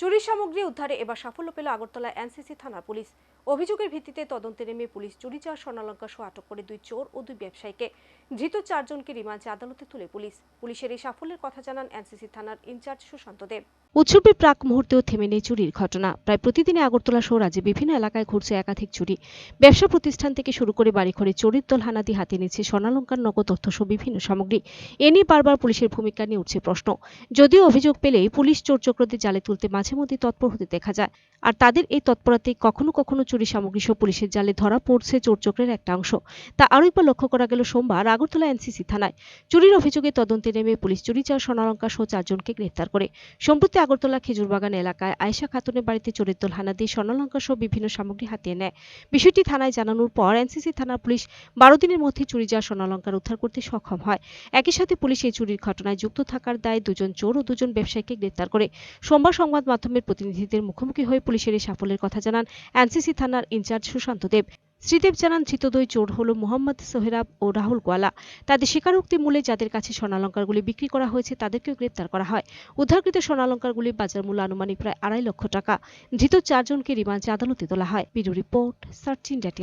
চুরির সামগ্রী উদ্ধারে এবার সাফল্য পেল আগরতলা এনসিসি থানা পুলিশ। অভিযোগের ভিত্তিতে তদন্তে নেমে পুলিশ চুরি চার স্বর্ণালঙ্কা সহ আটক করে দুই চোর ও দুই ব্যবসায়ীকে। ধৃত চারজনকে রিমান্ডে আদালতে তুলে পুলিশ। পুলিশের এই সাফল্যের কথা জানান এনসিসি থানার ইনচার্জ সুশান্ত দেব। উৎসবের প্রাক মুহূর্তেও থেমে নেই চুরির ঘটনা। প্রায় প্রতিদিনে আগরতলা সহ রাজ্যে বিভিন্ন এলাকায় ঘুরছে একাধিক চুরি। ব্যবসা প্রতিষ্ঠান থেকে শুরু করে বাড়িঘরে চোরের দল হানাতি হাতে নিচ্ছে স্বর্ণালঙ্কার নগদ অর্থসহ বিভিন্ন সামগ্রী। এ নিয়ে বারবার পুলিশের ভূমিকা নিয়ে উঠছে প্রশ্ন। যদিও অভিযোগ পেলেই পুলিশ চোর চক্রদের জালে তুলতে মাঝে মধ্যে তৎপর হতে দেখা যায়। আর তাদের এই তৎপরতায় কখনো কখনো চুরি সামগ্রী সহ পুলিশের জালে ধরা পড়ছে চোর চক্রের একটা অংশ। তা আরও একবার লক্ষ্য করা গেল সোমবার আগরতলা এনসিসি থানায়। চুরির অভিযোগে তদন্তে নেমে পুলিশ চুরি যাওয়া স্বর্ণালঙ্কার সহ চারজনকে গ্রেফতার করে। সম্প্রতি আগরতলা খেজুরবাগান এলাকায় আয়েশা খাতুনের বাড়িতে দল হানা দিয়ে স্বর্ণালঙ্কার সহ বিভিন্ন সামগ্রী হাতিয়ে নেয়। বিষয়টি থানায় জানানোর পর এনসিসি থানার পুলিশ বারো দিনের মধ্যে চুরি যাওয়া স্বর্ণালঙ্কার উদ্ধার করতে সক্ষম হয়। একই সাথে পুলিশ এই চুরির ঘটনায় যুক্ত থাকার দায়ে দুজন চোর ও দুজন ব্যবসায়ীকে গ্রেফতার করে সোমবার সংবাদ মাধ্যমের প্রতিনিধিদের মুখোমুখি হয়ে পুলিশের এই সাফল্যের কথা জানান এনসিসি থানার ইনচার্জ সুশান্ত দেব। শ্রীদেব জানান চিতদই চোর হল মোহাম্মদ সোহেরাব ও রাহুল গোয়ালা। তাদের স্বীকারোক্তি মূলে যাদের কাছে স্বর্ণালঙ্কারগুলি বিক্রি করা হয়েছে, তাদেরকেও গ্রেপ্তার করা হয়। উদ্ধারকৃত স্বর্ণালঙ্কারগুলির বাজার মূল্য আনুমানিক প্রায় আড়াই লক্ষ টাকা। ধৃত চারজনকে রিমান্ডে আদালতে তোলা হয়। Bureau report, search India